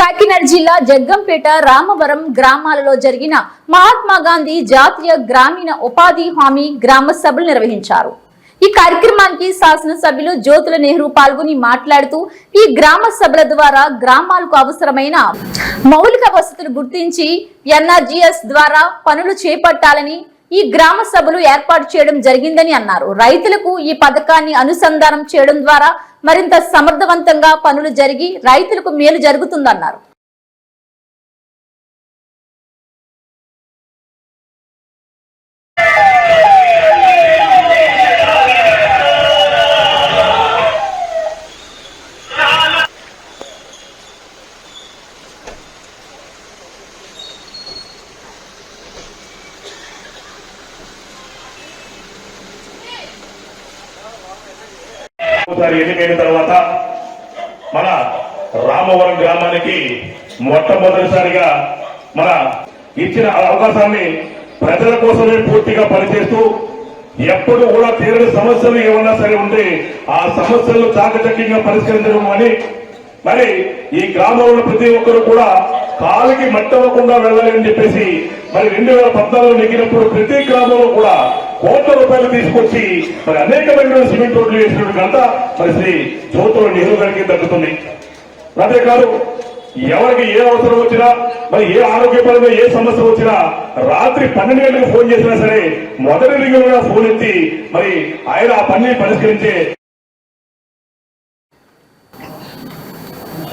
కాకినాడ జిల్లా జగ్గంపేట రామవరం గ్రామాలలో జరిగిన మహాత్మా గాంధీ జాతీయ గ్రామీణ ఉపాధి హామీ గ్రామ సభలు నిర్వహించారు. ఈ కార్యక్రమానికి శాసనసభ్యులు జ్యోతుల నెహ్రూ పాల్గొని మాట్లాడుతూ ఈ గ్రామ సభల ద్వారా గ్రామాలకు అవసరమైన మౌలిక వసతులు గుర్తించి ఎన్ఆర్జీఎస్ ద్వారా పనులు చేపట్టాలని ఈ గ్రామ సభలు ఏర్పాటు చేయడం జరిగిందని అన్నారు. రైతులకు ఈ పథకాన్ని అనుసంధానం చేయడం ద్వారా మరింత సమర్థవంతంగా పనులు జరిగి రైతులకు మేలు జరుగుతుందన్నారు. ఒకసారి ఎన్నికైన తర్వాత మన రామవరం గ్రామానికి మొట్టమొదటిసారిగా మన ఇచ్చిన అవకాశాన్ని ప్రజల కోసమే పూర్తిగా పనిచేస్తూ ఎప్పుడు కూడా తీరని సమస్యలు ఏమన్నా సరే ఉంటే ఆ సమస్యలను చాకచక్యంగా పరిష్కరించడం అని మరి ఈ గ్రామంలో ప్రతి ఒక్కరు కూడా కాలికి మట్టవకుండా వెళ్ళాలని చెప్పేసి మరి రెండు వేల పద్నాలుగు నెగ్గినప్పుడు ప్రతి గ్రామంలో కూడా కోట్ల రూపాయలు తీసుకొచ్చి మరి అనేకమైన సిమెంట్ రోడ్లు వేసినటువంటి అంతా మరి శ్రీ చోతుల నెహ్రూ గారికి దక్కుతుంది. అంతేకాదు ఎవరికి ఏ అవసరం వచ్చినా మరి ఏ ఆరోగ్యపరంగా ఏ సమస్య వచ్చినా రాత్రి పన్నెండు గంటలకు ఫోన్ చేసినా సరే మొదటి రింగులుగా ఫోన్ ఎత్తి మరి ఆయన ఆ పనిని పరిష్కరించే